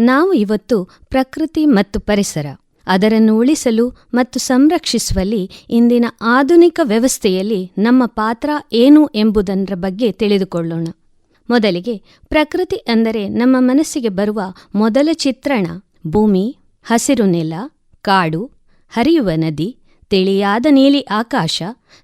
ನಾವು ಇವತ್ತು ಪ್ರಕೃತಿ ಮತ್ತು ಪರಿಸರ, ಅದರನ್ನು ಉಳಿಸಲು ಮತ್ತು ಸಂರಕ್ಷಿಸುವಲ್ಲಿ ಇಂದಿನ ಆಧುನಿಕ ವ್ಯವಸ್ಥೆಯಲ್ಲಿ ನಮ್ಮ ಪಾತ್ರ ಏನು ಎಂಬುದರ ಬಗ್ಗೆ ತಿಳಿದುಕೊಳ್ಳೋಣ. ಮೊದಲಿಗೆ ಪ್ರಕೃತಿ ಅಂದರೆ ನಮ್ಮ ಮನಸ್ಸಿಗೆ ಬರುವ ಮೊದಲ ಚಿತ್ರಣ, ಭೂಮಿ, ಹಸಿರು ನೆಲ, ಕಾಡು, ಹರಿಯುವ ನದಿ, ತಿಳಿಯಾದ ನೀಲಿ ಆಕಾಶ,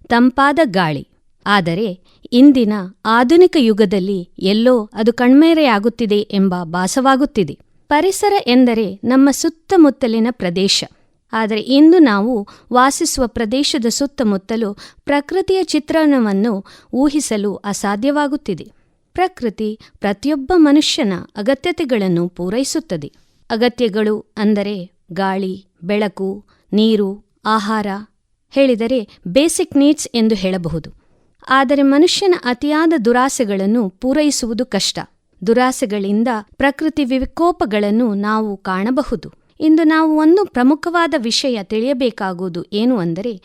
ತಂಪಾದ ಗಾಳಿ. ಆದರೆ ಇಂದಿನ ಆಧುನಿಕ ಯುಗದಲ್ಲಿ ಎಲ್ಲೋ ಅದು ಕಣ್ಮೇರೆಯಾಗುತ್ತಿದೆ ಎಂಬ ಭಾಸವಾಗುತ್ತಿದೆ. ಪರಿಸರ ಎಂದರೆ ನಮ್ಮ ಸುತ್ತಮುತ್ತಲಿನ ಪ್ರದೇಶ. ಆದರೆ ಇಂದು ನಾವು ವಾಸಿಸುವ ಪ್ರದೇಶದ ಸುತ್ತಮುತ್ತಲು ಪ್ರಕೃತಿಯ ಚಿತ್ರಣವನ್ನು ಊಹಿಸಲು ಅಸಾಧ್ಯವಾಗುತ್ತಿದೆ. ಪ್ರಕೃತಿ ಪ್ರತಿಯೊಬ್ಬ ಮನುಷ್ಯನ ಅಗತ್ಯತೆಗಳನ್ನು ಪೂರೈಸುತ್ತದೆ. ಅಗತ್ಯಗಳು ಅಂದರೆ ಗಾಳಿ, ಬೆಳಕು, ನೀರು, ಆಹಾರ ಹೇಳಿದರೆ ಬೇಸಿಕ್ ನೀಡ್ಸ್ ಎಂದು ಹೇಳಬಹುದು. ಆದರೆ ಮನುಷ್ಯನ ಅತಿಯಾದ ದುರಾಸೆಗಳನ್ನು ಪೂರೈಸುವುದು ಕಷ್ಟ. ದುರಾಸೆಗಳಿಂದ ಪ್ರಕೃತಿ ವಿಕೋಪಗಳನ್ನು ನಾವು ಕಾಣಬಹುದು. ಇಂದು ನಾವು ಒಂದು ಪ್ರಮುಖವಾದ ವಿಷಯ ತಿಳಿಯಬೇಕಾಗುವುದು ಏನು ಅಂದರೆ,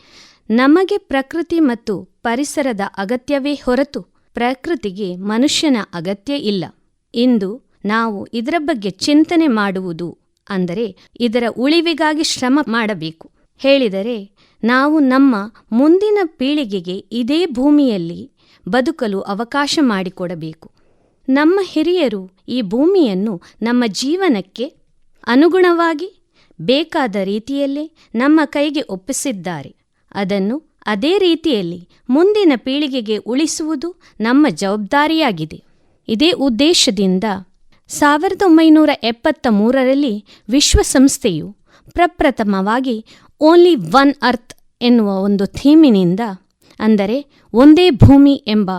ನಮಗೆ ಪ್ರಕೃತಿ ಮತ್ತು ಪರಿಸರದ ಅಗತ್ಯವೇ ಹೊರತು ಪ್ರಕೃತಿಗೆ ಮನುಷ್ಯನ ಅಗತ್ಯ ಇಲ್ಲ. ಇಂದು ನಾವು ಇದರ ಬಗ್ಗೆ ಚಿಂತನೆ ಮಾಡುವುದು ಅಂದರೆ, ಇದರ ಉಳಿವಿಗಾಗಿ ಶ್ರಮ ಮಾಡಬೇಕು. ಹೇಳಿದರೆ, ನಾವು ನಮ್ಮ ಮುಂದಿನ ಪೀಳಿಗೆಗೆ ಇದೇ ಭೂಮಿಯಲ್ಲಿ ಬದುಕಲು ಅವಕಾಶ ಮಾಡಿಕೊಡಬೇಕು. ನಮ್ಮ ಹಿರಿಯರು ಈ ಭೂಮಿಯನ್ನು ನಮ್ಮ ಜೀವನಕ್ಕೆ ಅನುಗುಣವಾಗಿ ಬೇಕಾದ ರೀತಿಯಲ್ಲೇ ನಮ್ಮ ಕೈಗೆ ಒಪ್ಪಿಸಿದ್ದಾರೆ. ಅದನ್ನು ಅದೇ ರೀತಿಯಲ್ಲಿ ಮುಂದಿನ ಪೀಳಿಗೆಗೆ ಉಳಿಸುವುದು ನಮ್ಮ ಜವಾಬ್ದಾರಿಯಾಗಿದೆ. ಇದೇ ಉದ್ದೇಶದಿಂದ ಸಾವಿರದ ಒಂಬೈನೂರ ಎಪ್ಪತ್ತ ಮೂರರಲ್ಲಿ ವಿಶ್ವಸಂಸ್ಥೆಯು ಪ್ರಪ್ರಥಮವಾಗಿ ಓನ್ಲಿ ಒನ್ ಅರ್ತ್ ಎನ್ನುವ ಒಂದು ಥೀಮಿನಿಂದ, ಅಂದರೆ ಒಂದೇ ಭೂಮಿ ಎಂಬ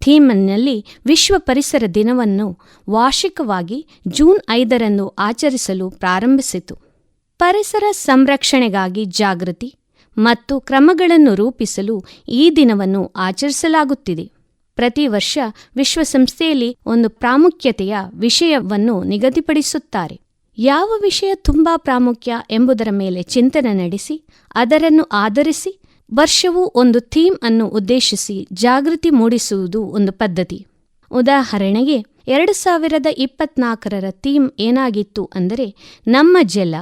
ಥೀಮ್ನಲ್ಲಿ ವಿಶ್ವ ಪರಿಸರ ದಿನವನ್ನು ವಾರ್ಷಿಕವಾಗಿ ಜೂನ್ ಐದರಂದು ಆಚರಿಸಲು ಪ್ರಾರಂಭಿಸಿತು. ಪರಿಸರ ಸಂರಕ್ಷಣೆಗಾಗಿ ಜಾಗೃತಿ ಮತ್ತು ಕ್ರಮಗಳನ್ನು ರೂಪಿಸಲು ಈ ದಿನವನ್ನು ಆಚರಿಸಲಾಗುತ್ತಿದೆ. ಪ್ರತಿ ವರ್ಷ ವಿಶ್ವಸಂಸ್ಥೆಯಲ್ಲಿ ಒಂದು ಪ್ರಾಮುಖ್ಯತೆಯ ವಿಷಯವನ್ನು ನಿಗದಿಪಡಿಸುತ್ತಾರೆ. ಯಾವ ವಿಷಯ ತುಂಬಾ ಪ್ರಾಮುಖ್ಯ ಎಂಬುದರ ಮೇಲೆ ಚಿಂತನೆ ನಡೆಸಿ ಅದರನ್ನು ಆಧರಿಸಿ ವರ್ಷವೂ ಒಂದು ಥೀಮ್ ಅನ್ನು ಉದ್ದೇಶಿಸಿ ಜಾಗೃತಿ ಮೂಡಿಸುವುದು ಒಂದು ಪದ್ಧತಿ. ಉದಾಹರಣೆಗೆ, ಎರಡು ಸಾವಿರದ ಇಪ್ಪತ್ನಾಲ್ಕರ ಥೀಮ್ ಏನಾಗಿತ್ತು ಅಂದರೆ, ನಮ್ಮ ಜಲ,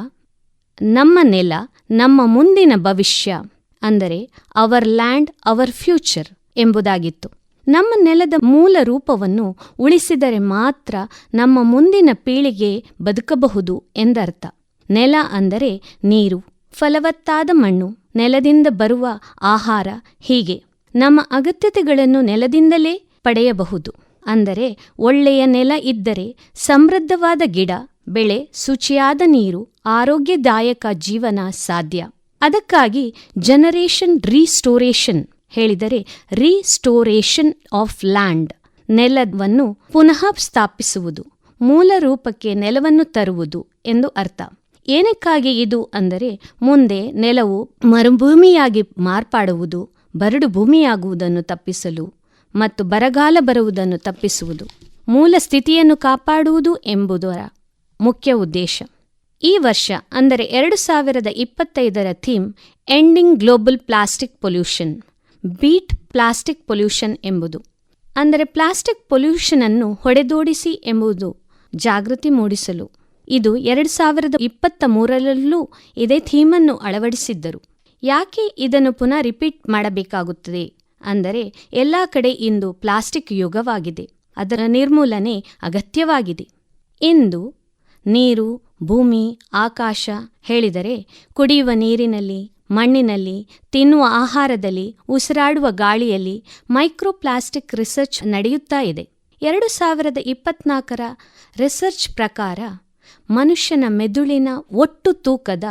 ನಮ್ಮ ನೆಲ, ನಮ್ಮ ಮುಂದಿನ ಭವಿಷ್ಯ ಅಂದರೆ, ಅವರ್ ಲ್ಯಾಂಡ್, ಅವರ್ ಫ್ಯೂಚರ್ ಎಂಬುದಾಗಿತ್ತು. ನಮ್ಮ ನೆಲದ ಮೂಲ ರೂಪವನ್ನು ಉಳಿಸಿದರೆ ಮಾತ್ರ ನಮ್ಮ ಮುಂದಿನ ಪೀಳಿಗೆ ಬದುಕಬಹುದು ಎಂದರ್ಥ. ನೆಲ ಅಂದರೆ ನೀರು, ಫಲವತ್ತಾದ ಮಣ್ಣು ನೆಲದಿಂದ ಬರುವ ಆಹಾರ ಹೀಗೆ. ನಮ್ಮ ಅಗತ್ಯತೆಗಳನ್ನು ನೆಲದಿಂದಲೇ ಪಡೆಯಬಹುದು. ಅಂದರೆ ಒಳ್ಳೆಯ ನೆಲ ಇದ್ದರೆ ಸಮೃದ್ಧವಾದ ಗಿಡ, ಬೆಳೆ, ಶುಚಿಯಾದ ನೀರು, ಆರೋಗ್ಯದಾಯಕ ಜೀವನ ಸಾಧ್ಯ. ಅದಕ್ಕಾಗಿ ಜನರೇಷನ್ ರೀಸ್ಟೋರೇಷನ್ ಹೇಳಿದರೆ ರೀಸ್ಟೋರೇಷನ್ ಆಫ್ ಲ್ಯಾಂಡ್ ನೆಲವನ್ನು ಪುನಃ ಸ್ಥಾಪಿಸುವುದು, ಮೂಲ ರೂಪಕ್ಕೆ ನೆಲವನ್ನು ತರುವುದು ಎಂದು ಅರ್ಥ. ಏನಕ್ಕಾಗಿ ಇದು? ಅಂದರೆ ಮುಂದೆ ನೆಲವು ಮರುಭೂಮಿಯಾಗಿ ಮಾರ್ಪಾಡುವುದು, ಬರಡು ಭೂಮಿಯಾಗುವುದನ್ನು ತಪ್ಪಿಸಲು ಮತ್ತು ಬರಗಾಲ ಬರುವುದನ್ನು ತಪ್ಪಿಸುವುದು. ಮೂಲ ಸ್ಥಿತಿಯನ್ನು ಕಾಪಾಡುವುದು ಎಂಬುದರ ಮುಖ್ಯ ಉದ್ದೇಶ. ಈ ವರ್ಷ, ಅಂದರೆ ಎರಡು ಸಾವಿರದ ಇಪ್ಪತ್ತೈದರ theme ending global plastic pollution beat plastic pollution ಎಂಬುದು. ಅಂದರೆ ಪ್ಲಾಸ್ಟಿಕ್ ಪೊಲ್ಯೂಷನ್ ಅನ್ನು ಹೊಡೆದೋಡಿಸಿ ಎಂಬುದು ಜಾಗೃತಿ ಮೂಡಿಸಲು. ಇದು ಎರಡು ಸಾವಿರದ ಇಪ್ಪತ್ತ ಮೂರರಲ್ಲೂ ಇದೇ ಥೀಮನ್ನು ಅಳವಡಿಸಿದ್ದರು. ಯಾಕೆ ಇದನ್ನು ಪುನಃ ರಿಪೀಟ್ ಮಾಡಬೇಕಾಗುತ್ತದೆ? ಅಂದರೆ ಎಲ್ಲ ಕಡೆ ಇಂದು ಪ್ಲಾಸ್ಟಿಕ್ ಯುಗವಾಗಿದೆ. ಅದರ ನಿರ್ಮೂಲನೆ ಅಗತ್ಯವಾಗಿದೆ. ಇಂದು ನೀರು, ಭೂಮಿ, ಆಕಾಶ ಹೇಳಿದರೆ ಕುಡಿಯುವ ನೀರಿನಲ್ಲಿ, ಮಣ್ಣಿನಲ್ಲಿ, ತಿನ್ನುವ ಆಹಾರದಲ್ಲಿ, ಉಸಿರಾಡುವ ಗಾಳಿಯಲ್ಲಿ ಮೈಕ್ರೋಪ್ಲಾಸ್ಟಿಕ್ ರಿಸರ್ಚ್ ನಡೆಯುತ್ತಾ ಇದೆ. ಎರಡು ಸಾವಿರದ ಇಪ್ಪತ್ನಾಲ್ಕರ ರಿಸರ್ಚ್ ಪ್ರಕಾರ ಮನುಷ್ಯನ ಮೆದುಳಿನ ಒಟ್ಟು ತೂಕದ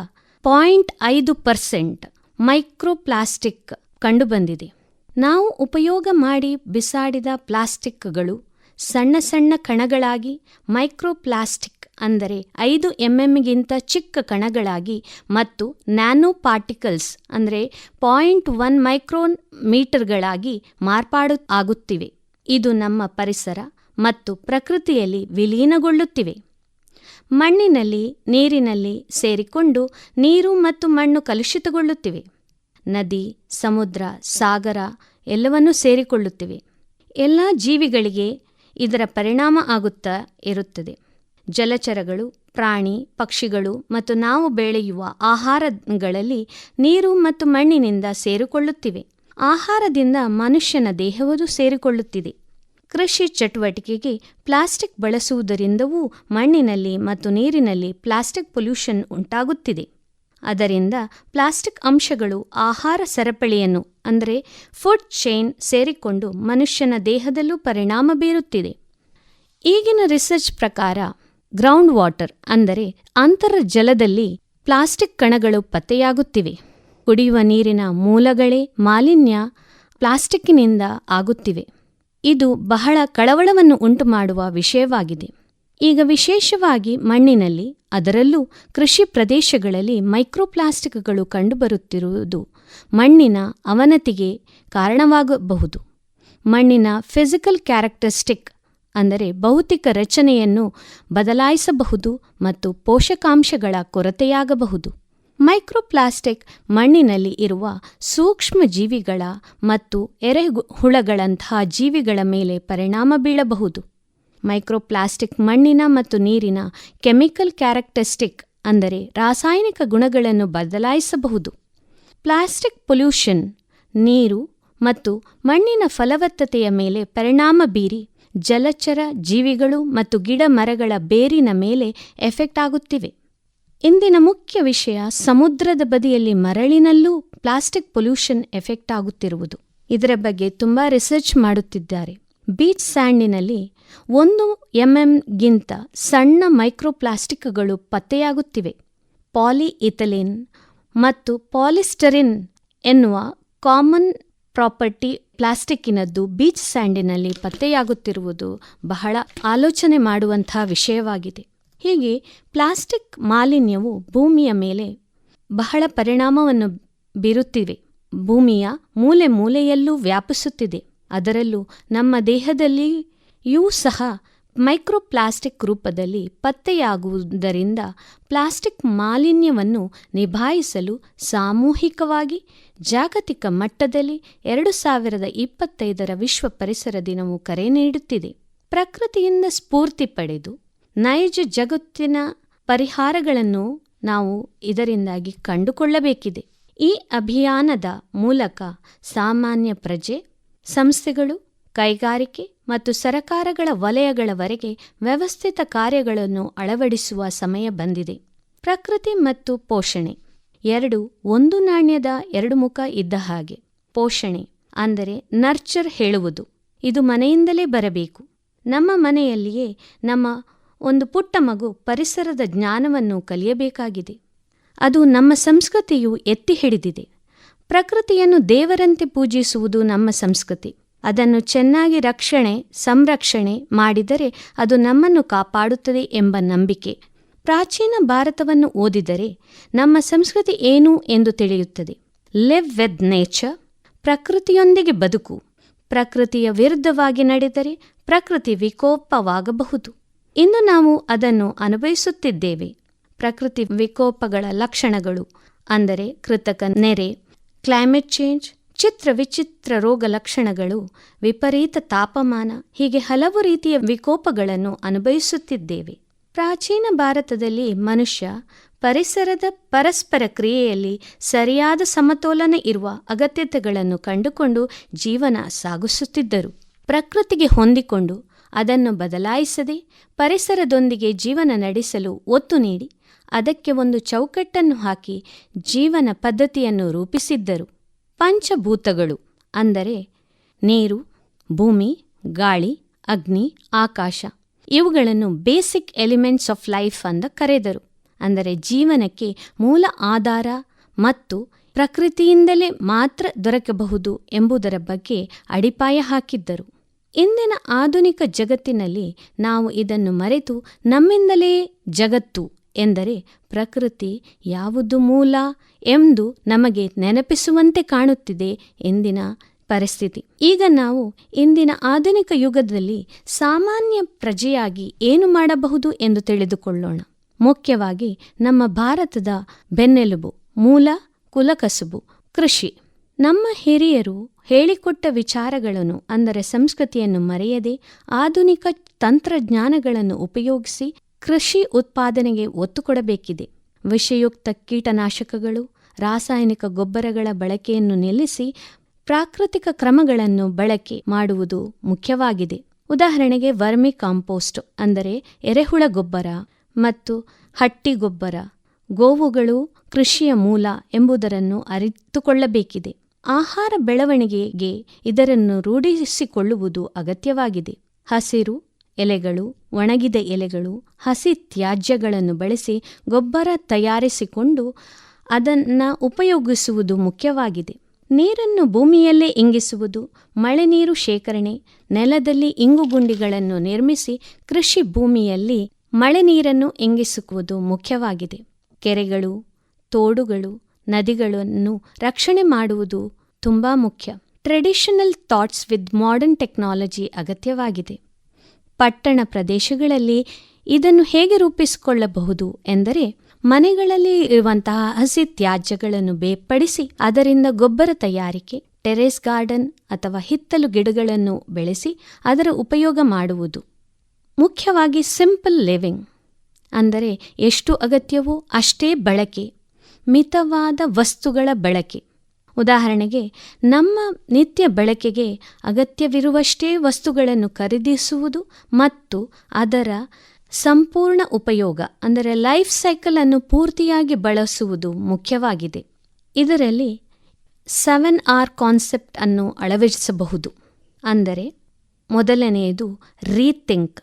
ಪಾಯಿಂಟ್ ಐದು ಪರ್ಸೆಂಟ್ ಮೈಕ್ರೋಪ್ಲಾಸ್ಟಿಕ್ ಕಂಡುಬಂದಿದೆ. ನಾವು ಉಪಯೋಗ ಮಾಡಿ ಬಿಸಾಡಿದ ಪ್ಲಾಸ್ಟಿಕ್ಗಳು ಸಣ್ಣ ಸಣ್ಣ ಕಣಗಳಾಗಿ ಮೈಕ್ರೋಪ್ಲಾಸ್ಟಿಕ್ ಅಂದರೆ ಐದು ಎಂಎಂಗಿಂತ ಚಿಕ್ಕ ಕಣಗಳಾಗಿ ಮತ್ತು ನ್ಯಾನೋ ಪಾರ್ಟಿಕಲ್ಸ್ ಅಂದರೆ ಪಾಯಿಂಟ್ ಒನ್ ಮೈಕ್ರೋನ್ ಮೀಟರ್ಗಳಾಗಿ ಮಾರ್ಪಾಡು ಆಗುತ್ತಿವೆ. ಇದು ನಮ್ಮ ಪರಿಸರ ಮತ್ತು ಪ್ರಕೃತಿಯಲ್ಲಿ ವಿಲೀನಗೊಳ್ಳುತ್ತಿವೆ. ಮಣ್ಣಿನಲ್ಲಿ, ನೀರಿನಲ್ಲಿ ಸೇರಿಕೊಂಡು ನೀರು ಮತ್ತು ಮಣ್ಣು ಕಲುಷಿತಗೊಳ್ಳುತ್ತಿವೆ. ನದಿ, ಸಮುದ್ರ, ಸಾಗರ ಎಲ್ಲವನ್ನೂ ಸೇರಿಕೊಳ್ಳುತ್ತಿವೆ. ಎಲ್ಲ ಜೀವಿಗಳಿಗೆ ಇದರ ಪರಿಣಾಮ ಆಗುತ್ತಾ ಇರುತ್ತದೆ. ಜಲಚರಗಳು, ಪ್ರಾಣಿ, ಪಕ್ಷಿಗಳು ಮತ್ತು ನಾವು ಬೆಳೆಯುವ ಆಹಾರಗಳಲ್ಲಿ ನೀರು ಮತ್ತು ಮಣ್ಣಿನಿಂದ ಸೇರಿಕೊಳ್ಳುತ್ತಿವೆ. ಆಹಾರದಿಂದ ಮನುಷ್ಯನ ದೇಹವೂ ಸೇರಿಕೊಳ್ಳುತ್ತಿದೆ. ಕೃಷಿ ಚಟುವಟಿಕೆಗೆ ಪ್ಲಾಸ್ಟಿಕ್ ಬಳಸುವುದರಿಂದವೂ ಮಣ್ಣಿನಲ್ಲಿ ಮತ್ತು ನೀರಿನಲ್ಲಿ ಪ್ಲಾಸ್ಟಿಕ್ ಪೊಲ್ಯೂಷನ್ ಉಂಟಾಗುತ್ತಿದೆ. ಅದರಿಂದ ಪ್ಲಾಸ್ಟಿಕ್ ಅಂಶಗಳು ಆಹಾರ ಸರಪಳಿಯನ್ನು, ಅಂದರೆ ಫುಡ್ ಚೈನ್ ಸೇರಿಕೊಂಡು ಮನುಷ್ಯನ ದೇಹದಲ್ಲೂ ಪರಿಣಾಮ ಬೀರುತ್ತಿದೆ. ಈಗಿನ ರಿಸರ್ಚ್ ಪ್ರಕಾರ ಗ್ರೌಂಡ್ ವಾಟರ್, ಅಂದರೆ ಅಂತರ್ಜಲದಲ್ಲಿ ಪ್ಲಾಸ್ಟಿಕ್ ಕಣಗಳು ಪತ್ತೆಯಾಗುತ್ತಿವೆ. ಕುಡಿಯುವ ನೀರಿನ ಮೂಲಗಳೇ ಮಾಲಿನ್ಯ ಪ್ಲಾಸ್ಟಿಕ್ಕಿನಿಂದ ಆಗುತ್ತಿವೆ. ಇದು ಬಹಳ ಕಳವಳವನ್ನು ಉಂಟುಮಾಡುವ ವಿಷಯವಾಗಿದೆ. ಈಗ ವಿಶೇಷವಾಗಿ ಮಣ್ಣಿನಲ್ಲಿ, ಅದರಲ್ಲೂ ಕೃಷಿ ಪ್ರದೇಶಗಳಲ್ಲಿ ಮೈಕ್ರೋಪ್ಲಾಸ್ಟಿಕ್ಗಳು ಕಂಡುಬರುತ್ತಿರುವುದು ಮಣ್ಣಿನ ಅವನತಿಗೆ ಕಾರಣವಾಗಬಹುದು. ಮಣ್ಣಿನ ಫಿಸಿಕಲ್ ಕ್ಯಾರೆಕ್ಟರಿಸ್ಟಿಕ್ ಅಂದರೆ ಭೌತಿಕ ರಚನೆಯನ್ನು ಬದಲಾಯಿಸಬಹುದು ಮತ್ತು ಪೋಷಕಾಂಶಗಳ ಕೊರತೆಯಾಗಬಹುದು. ಮೈಕ್ರೋಪ್ಲಾಸ್ಟಿಕ್ ಮಣ್ಣಿನಲ್ಲಿ ಇರುವ ಸೂಕ್ಷ್ಮ ಜೀವಿಗಳ ಮತ್ತು ಎರೆಹುಳಗಳಂತಹ ಜೀವಿಗಳ ಮೇಲೆ ಪರಿಣಾಮ ಬೀಳಬಹುದು. ಮೈಕ್ರೋಪ್ಲಾಸ್ಟಿಕ್ ಮಣ್ಣಿನ ಮತ್ತು ನೀರಿನ ಕೆಮಿಕಲ್ ಕ್ಯಾರೆಕ್ಟರಿಸ್ಟಿಕ್ ಅಂದರೆ ರಾಸಾಯನಿಕ ಗುಣಗಳನ್ನು ಬದಲಾಯಿಸಬಹುದು. ಪ್ಲಾಸ್ಟಿಕ್ ಪೊಲ್ಯೂಷನ್, ನೀರು ಮತ್ತು ಮಣ್ಣಿನ ಫಲವತ್ತತೆಯ ಮೇಲೆ ಪರಿಣಾಮ ಬೀರಿ ಜಲಚರ ಜೀವಿಗಳು ಮತ್ತು ಗಿಡ ಮರಗಳ ಬೇರಿನ ಮೇಲೆ ಎಫೆಕ್ಟ್ ಆಗುತ್ತಿವೆ. ಇಂದಿನ ಮುಖ್ಯ ವಿಷಯ ಸಮುದ್ರದ ಬದಿಯಲ್ಲಿ ಮರಳಿನಲ್ಲೂ ಪ್ಲಾಸ್ಟಿಕ್ ಪೊಲ್ಯೂಷನ್ ಎಫೆಕ್ಟ್ ಆಗುತ್ತಿರುವುದು. ಇದರ ಬಗ್ಗೆ ತುಂಬಾ ರಿಸರ್ಚ್ ಮಾಡುತ್ತಿದ್ದಾರೆ. ಬೀಚ್ ಸ್ಯಾಂಡಿನಲ್ಲಿ ಒಂದು ಎಂಎಂಗಿಂತ ಸಣ್ಣ ಮೈಕ್ರೋಪ್ಲಾಸ್ಟಿಕ್ಗಳು ಪತ್ತೆಯಾಗುತ್ತಿವೆ. ಪಾಲಿ ಇಥಲಿನ್ ಮತ್ತು ಪಾಲಿಸ್ಟರಿನ್ ಎನ್ನುವ ಕಾಮನ್ ಪ್ರಾಪರ್ಟಿ ಪ್ಲಾಸ್ಟಿಕ್ಕಿನದ್ದು ಬೀಚ್ ಸ್ಯಾಂಡಿನಲ್ಲಿ ಪತ್ತೆಯಾಗುತ್ತಿರುವುದು ಬಹಳ ಆಲೋಚನೆ ಮಾಡುವಂತಹ ವಿಷಯವಾಗಿದೆ. ಹೀಗೆ ಪ್ಲಾಸ್ಟಿಕ್ ಮಾಲಿನ್ಯವು ಭೂಮಿಯ ಮೇಲೆ ಬಹಳ ಪರಿಣಾಮವನ್ನು ಬೀರುತ್ತಿವೆ. ಭೂಮಿಯ ಮೂಲೆ ಮೂಲೆಯಲ್ಲೂ ವ್ಯಾಪಿಸುತ್ತಿದೆ. ಅದರಲ್ಲೂ ನಮ್ಮ ದೇಹದಲ್ಲಿಯೂ ಸಹ ಮೈಕ್ರೋಪ್ಲಾಸ್ಟಿಕ್ ರೂಪದಲ್ಲಿ ಪತ್ತೆಯಾಗುವುದರಿಂದ ಪ್ಲಾಸ್ಟಿಕ್ ಮಾಲಿನ್ಯವನ್ನು ನಿಭಾಯಿಸಲು ಸಾಮೂಹಿಕವಾಗಿ ಜಾಗತಿಕ ಮಟ್ಟದಲ್ಲಿ ಎರಡು ಸಾವಿರದ ಇಪ್ಪತ್ತೈದರ ವಿಶ್ವ ಪರಿಸರ ದಿನವು ಕರೆ ನೀಡುತ್ತಿದೆ. ಪ್ರಕೃತಿಯಿಂದ ಸ್ಫೂರ್ತಿ ಪಡೆದು ನೈಜ ಜಗತ್ತಿನ ಪರಿಹಾರಗಳನ್ನು ನಾವು ಇದರಿಂದಾಗಿ ಕಂಡುಕೊಳ್ಳಬೇಕಿದೆ. ಈ ಅಭಿಯಾನದ ಮೂಲಕ ಸಾಮಾನ್ಯ ಪ್ರಜೆ, ಸಂಸ್ಥೆಗಳು, ಕೈಗಾರಿಕೆ ಮತ್ತು ಸರಕಾರಗಳ ವಲಯಗಳವರೆಗೆ ವ್ಯವಸ್ಥಿತ ಕಾರ್ಯಗಳನ್ನು ಅಳವಡಿಸುವ ಸಮಯ ಬಂದಿದೆ. ಪ್ರಕೃತಿ ಮತ್ತು ಪೋಷಣೆ ಎರಡು ಒಂದು ನಾಣ್ಯದ ಎರಡು ಮುಖ ಇದ್ದ ಹಾಗೆ. ಪೋಷಣೆ ಅಂದರೆ ನರ್ಚರ್ ಹೇಳುವುದು. ಇದು ಮನೆಯಿಂದಲೇ ಬರಬೇಕು. ನಮ್ಮ ಮನೆಯಲ್ಲಿಯೇ ನಮ್ಮ ಒಂದು ಪುಟ್ಟ ಮಗು ಪರಿಸರದ ಜ್ಞಾನವನ್ನು ಕಲಿಯಬೇಕಾಗಿದೆ. ಅದು ನಮ್ಮ ಸಂಸ್ಕೃತಿಯು ಎತ್ತಿ ಹಿಡಿದಿದೆ. ಪ್ರಕೃತಿಯನ್ನು ದೇವರಂತೆ ಪೂಜಿಸುವುದು ನಮ್ಮ ಸಂಸ್ಕೃತಿ. ಅದನ್ನು ಚೆನ್ನಾಗಿ ರಕ್ಷಣೆ, ಸಂರಕ್ಷಣೆ ಮಾಡಿದರೆ ಅದು ನಮ್ಮನ್ನು ಕಾಪಾಡುತ್ತದೆ ಎಂಬ ನಂಬಿಕೆ. ಪ್ರಾಚೀನ ಭಾರತವನ್ನು ಓದಿದರೆ ನಮ್ಮ ಸಂಸ್ಕೃತಿ ಏನು ಎಂದು ತಿಳಿಯುತ್ತದೆ. ಲಿವ್ ವಿತ್ ನೇಚರ್, ಪ್ರಕೃತಿಯೊಂದಿಗೆ ಬದುಕು. ಪ್ರಕೃತಿಯ ವಿರುದ್ಧವಾಗಿ ನಡೆದರೆ ಪ್ರಕೃತಿ ವಿಕೋಪವಾಗಬಹುದು. ಇಂದು ನಾವು ಅದನ್ನು ಅನುಭವಿಸುತ್ತಿದ್ದೇವೆ. ಪ್ರಕೃತಿ ವಿಕೋಪಗಳ ಲಕ್ಷಣಗಳು ಅಂದರೆ ಕೃತಕ ನೆರೆ, ಕ್ಲೈಮೇಟ್ ಚೇಂಜ್, ಚಿತ್ರ ವಿಚಿತ್ರ ರೋಗ ಲಕ್ಷಣಗಳು, ವಿಪರೀತ ತಾಪಮಾನ, ಹೀಗೆ ಹಲವು ರೀತಿಯ ವಿಕೋಪಗಳನ್ನು ಅನುಭವಿಸುತ್ತಿದ್ದೇವೆ. ಪ್ರಾಚೀನ ಭಾರತದಲ್ಲಿ ಮನುಷ್ಯ ಪರಿಸರದ ಪರಸ್ಪರ ಕ್ರಿಯೆಯಲ್ಲಿ ಸರಿಯಾದ ಸಮತೋಲನ ಇರುವ ಅಗತ್ಯತೆಗಳನ್ನು ಕಂಡುಕೊಂಡು ಜೀವನ ಸಾಗಿಸುತ್ತಿದ್ದರು. ಪ್ರಕೃತಿಗೆ ಹೊಂದಿಕೊಂಡು ಅದನ್ನು ಬದಲಾಯಿಸದೆ ಪರಿಸರದೊಂದಿಗೆ ಜೀವನ ನಡೆಸಲು ಒತ್ತು ನೀಡಿ, ಅದಕ್ಕೆ ಒಂದು ಚೌಕಟ್ಟನ್ನು ಹಾಕಿ ಜೀವನ ಪದ್ಧತಿಯನ್ನು ರೂಪಿಸಿದ್ದರು. ಪಂಚಭೂತಗಳು ಅಂದರೆ ನೀರು, ಭೂಮಿ, ಗಾಳಿ, ಅಗ್ನಿ, ಆಕಾಶ. ಇವುಗಳನ್ನು ಬೇಸಿಕ್ ಎಲಿಮೆಂಟ್ಸ್ ಆಫ್ ಲೈಫ್ ಅಂತ ಕರೆದರು. ಅಂದರೆ ಜೀವನಕ್ಕೆ ಮೂಲ ಆಧಾರ ಮತ್ತು ಪ್ರಕೃತಿಯಿಂದಲೇ ಮಾತ್ರ ದೊರಕಬಹುದು ಎಂಬುದರ ಬಗ್ಗೆ ಅಡಿಪಾಯ ಹಾಕಿದ್ದರು. ಇಂದಿನ ಆಧುನಿಕ ಜಗತ್ತಿನಲ್ಲಿ ನಾವು ಇದನ್ನು ಮರೆತು ನಮ್ಮಿಂದಲೇ ಜಗತ್ತು ಎಂದರೆ ಪ್ರಕೃತಿ ಯಾವುದು ಮೂಲ ಎಂದು ನಮಗೆ ನೆನಪಿಸುವಂತೆ ಕಾಣುತ್ತಿದೆ ಎಂದಿನ ಪರಿಸ್ಥಿತಿ. ಈಗ ನಾವು ಇಂದಿನ ಆಧುನಿಕ ಯುಗದಲ್ಲಿ ಸಾಮಾನ್ಯ ಪ್ರಜೆಯಾಗಿ ಏನು ಮಾಡಬಹುದು ಎಂದು ತಿಳಿದುಕೊಳ್ಳೋಣ. ಮುಖ್ಯವಾಗಿ ನಮ್ಮ ಭಾರತದ ಬೆನ್ನೆಲುಬು, ಮೂಲ ಕುಲಕಸುಬು, ಕೃಷಿ. ನಮ್ಮ ಹಿರಿಯರು ಹೇಳಿಕೊಟ್ಟ ವಿಚಾರಗಳನ್ನು, ಅಂದರೆ ಸಂಸ್ಕೃತಿಯನ್ನು ಮರೆಯದೆ ಆಧುನಿಕ ತಂತ್ರಜ್ಞಾನಗಳನ್ನು ಉಪಯೋಗಿಸಿ ಕೃಷಿ ಉತ್ಪಾದನೆಗೆ ಒತ್ತು ಕೊಡಬೇಕಿದೆ. ವಿಷಯುಕ್ತ ಕೀಟನಾಶಕಗಳು, ರಾಸಾಯನಿಕ ಗೊಬ್ಬರಗಳ ಬಳಕೆಯನ್ನು ನಿಲ್ಲಿಸಿ ಪ್ರಾಕೃತಿಕ ಕ್ರಮಗಳನ್ನು ಬಳಕೆ ಮಾಡುವುದು ಮುಖ್ಯವಾಗಿದೆ. ಉದಾಹರಣೆಗೆ ವರ್ಮಿ ಕಾಂಪೋಸ್ಟ್, ಅಂದರೆ ಎರೆಹುಳ ಗೊಬ್ಬರ ಮತ್ತು ಹಟ್ಟಿ ಗೊಬ್ಬರ, ಗೋವುಗಳು ಕೃಷಿಯ ಮೂಲ ಎಂಬುದರನ್ನು ಅರಿತುಕೊಳ್ಳಬೇಕಿದೆ. ಆಹಾರ ಬೆಳವಣಿಗೆಗೆ ಇದರನ್ನು ರೂಢಿಸಿಕೊಳ್ಳುವುದು ಅಗತ್ಯವಾಗಿದೆ. ಹಸಿರು ಎಲೆಗಳು, ಒಣಗಿದ ಎಲೆಗಳು, ಹಸಿ ತ್ಯಾಜ್ಯಗಳನ್ನು ಬಳಸಿ ಗೊಬ್ಬರ ತಯಾರಿಸಿಕೊಂಡು ಅದನ್ನು ಉಪಯೋಗಿಸುವುದು ಮುಖ್ಯವಾಗಿದೆ. ನೀರನ್ನು ಭೂಮಿಯಲ್ಲೇ ಇಂಗಿಸುವುದು, ಮಳೆ ನೀರು ಶೇಖರಣೆ, ನೆಲದಲ್ಲಿ ಇಂಗುಗುಂಡಿಗಳನ್ನು ನಿರ್ಮಿಸಿ ಕೃಷಿ ಭೂಮಿಯಲ್ಲಿ ಮಳೆ ನೀರನ್ನು ಇಂಗಿಸುವುದು ಮುಖ್ಯವಾಗಿದೆ. ಕೆರೆಗಳು, ತೋಡುಗಳು ನದಿಗಳನ್ನು ರಕ್ಷಣೆ ಮಾಡುವುದು ತುಂಬ ಮುಖ್ಯ. Traditional thoughts with modern technology ಅಗತ್ಯವಾಗಿದೆ. ಪಟ್ಟಣ ಪ್ರದೇಶಗಳಲ್ಲಿ ಇದನ್ನು ಹೇಗೆ ರೂಪಿಸಿಕೊಳ್ಳಬಹುದು ಎಂದರೆ, ಮನೆಗಳಲ್ಲಿ ಇರುವಂತಹ ಹಸಿ ತ್ಯಾಜ್ಯಗಳನ್ನು ಬೇರ್ಪಡಿಸಿ ಅದರಿಂದ ಗೊಬ್ಬರ ತಯಾರಿಕೆ ಟೆರೇಸ್ ಗಾರ್ಡನ್ ಅಥವಾ ಹಿತ್ತಲು ಗಿಡಗಳನ್ನು ಬೆಳೆಸಿ ಅದರ ಉಪಯೋಗ ಮಾಡುವುದು. ಮುಖ್ಯವಾಗಿ ಸಿಂಪಲ್ ಲಿವಿಂಗ್ ಅಂದರೆ ಎಷ್ಟು ಅಗತ್ಯವೋ ಅಷ್ಟೇ ಬಳಕೆ. ಮಿತವಾದ ವಸ್ತುಗಳ ಬಳಕೆ. ಉದಾಹರಣೆಗೆ, ನಮ್ಮ ನಿತ್ಯ ಬಳಕೆಗೆ ಅಗತ್ಯವಿರುವಷ್ಟೇ ವಸ್ತುಗಳನ್ನು ಖರೀದಿಸುವುದು ಮತ್ತು ಅದರ ಸಂಪೂರ್ಣ ಉಪಯೋಗ, ಅಂದರೆ ಲೈಫ್ ಸೈಕಲ್ ಅನ್ನು ಪೂರ್ತಿಯಾಗಿ ಬಳಸುವುದು ಮುಖ್ಯವಾಗಿದೆ. ಇದರಲ್ಲಿ ಸೆವೆನ್ ಆರ್ ಕಾನ್ಸೆಪ್ಟ್ ಅನ್ನು ಅಳವಡಿಸಬಹುದು. ಅಂದರೆ, ಮೊದಲನೆಯದು ರೀಥಿಂಕ್,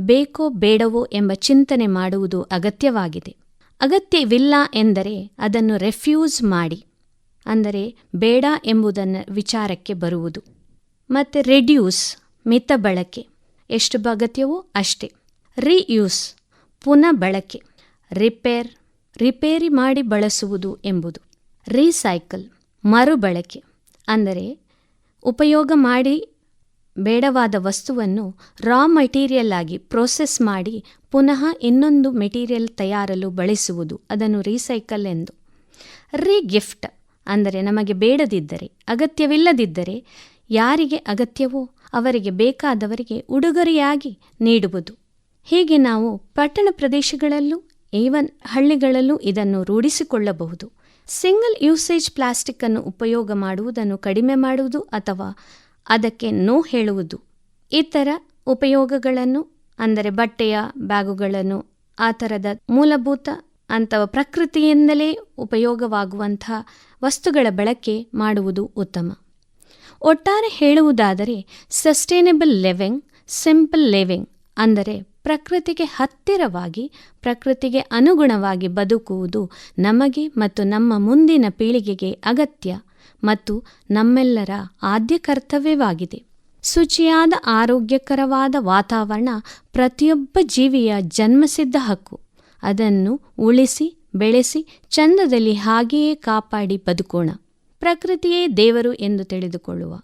ಬೇಕೋ ಬೇಡವೋ ಎಂಬ ಚಿಂತನೆ ಮಾಡುವುದು ಅಗತ್ಯವಾಗಿದೆ. ಅಗತ್ಯವಿಲ್ಲ ಎಂದರೆ ಅದನ್ನು ರೆಫ್ಯೂಸ್ ಮಾಡಿ. ಅಂದರೆ ಬೇಡ ಎಂಬುದನ್ನು ವಿಚಾರಕ್ಕೆ ಬರುವುದು. ಮತ್ತು ರೆಡ್ಯೂಸ್, ಮಿತ ಬಳಕೆ. ಎಷ್ಟು ಅಗತ್ಯವೋ ಅಷ್ಟೇ. ರಿಯೂಸ್, ಪುನಃ ಬಳಕೆ. ರಿಪೇರ್, ರಿಪೇರಿ ಮಾಡಿ ಬಳಸುವುದು ಎಂಬುದು. ರೀಸೈಕಲ್, ಮರುಬಳಕೆ. ಅಂದರೆ ಉಪಯೋಗ ಮಾಡಿ ಬೇಡವಾದ ವಸ್ತುವನ್ನು ರಾ ಮೆಟೀರಿಯಲ್ ಆಗಿ ಪ್ರೋಸೆಸ್ ಮಾಡಿ ಪುನಃ ಇನ್ನೊಂದು ಮೆಟೀರಿಯಲ್ ತಯಾರಲು ಬಳಸುವುದು. ಅದನ್ನು ರೀಸೈಕಲ್ ಎಂದು. ರೀ ಗಿಫ್ಟ್ ಅಂದರೆ ನಮಗೆ ಬೇಡದಿದ್ದರೆ, ಅಗತ್ಯವಿಲ್ಲದಿದ್ದರೆ ಯಾರಿಗೆ ಅಗತ್ಯವೋ ಅವರಿಗೆ ಬೇಕಾದವರಿಗೆ ಉಡುಗೊರೆಯಾಗಿ ನೀಡುವುದು. ಹೀಗೆ ನಾವು ಪಟ್ಟಣ ಪ್ರದೇಶಗಳಲ್ಲೂ ಈವನ್ ಹಳ್ಳಿಗಳಲ್ಲೂ ಇದನ್ನು ರೂಢಿಸಿಕೊಳ್ಳಬಹುದು. ಸಿಂಗಲ್ ಯೂಸೇಜ್ ಪ್ಲಾಸ್ಟಿಕ್ ಅನ್ನು ಉಪಯೋಗ ಮಾಡುವುದನ್ನು ಕಡಿಮೆ ಮಾಡುವುದು ಅಥವಾ ಅದಕ್ಕೆ ನೋ ಹೇಳುವುದು. ಇತರ ಉಪಯೋಗಗಳನ್ನು, ಅಂದರೆ ಬಟ್ಟೆಯ ಬ್ಯಾಗುಗಳನ್ನು, ಆ ಥರದ ಮೂಲಭೂತ ಅಂಥವ ಪ್ರಕೃತಿಯಿಂದಲೇ ಉಪಯೋಗವಾಗುವಂಥ ವಸ್ತುಗಳ ಬಳಕೆ ಮಾಡುವುದು ಉತ್ತಮ. ಒಟ್ಟಾರೆ ಹೇಳುವುದಾದರೆ ಸಸ್ಟೈನಬಲ್ ಲಿವಿಂಗ್, ಸಿಂಪಲ್ ಲಿವಿಂಗ್, ಅಂದರೆ ಪ್ರಕೃತಿಗೆ ಹತ್ತಿರವಾಗಿ, ಪ್ರಕೃತಿಗೆ ಅನುಗುಣವಾಗಿ ಬದುಕುವುದು ನಮಗೆ ಮತ್ತು ನಮ್ಮ ಮುಂದಿನ ಪೀಳಿಗೆಗೆ ಅಗತ್ಯ. ಮತ್ತು ನಮ್ಮೆಲ್ಲರ ಆದ್ಯ ಕರ್ತವ್ಯವಾಗಿದೆ. ಶುಚಿಯಾದ ಆರೋಗ್ಯಕರವಾದ ವಾತಾವರಣ ಪ್ರತಿಯೊಬ್ಬ ಜೀವಿಯ ಜನ್ಮಸಿದ್ಧ ಹಕ್ಕು. ಅದನ್ನು ಉಳಿಸಿ, ಬೆಳೆಸಿ, ಚಂದದಲ್ಲಿ ಹಾಗೆಯೇ ಕಾಪಾಡಿ ಬದುಕೋಣ. ಪ್ರಕೃತಿಯೇ ದೇವರು ಎಂದು ತಿಳಿದುಕೊಳ್ಳುವ.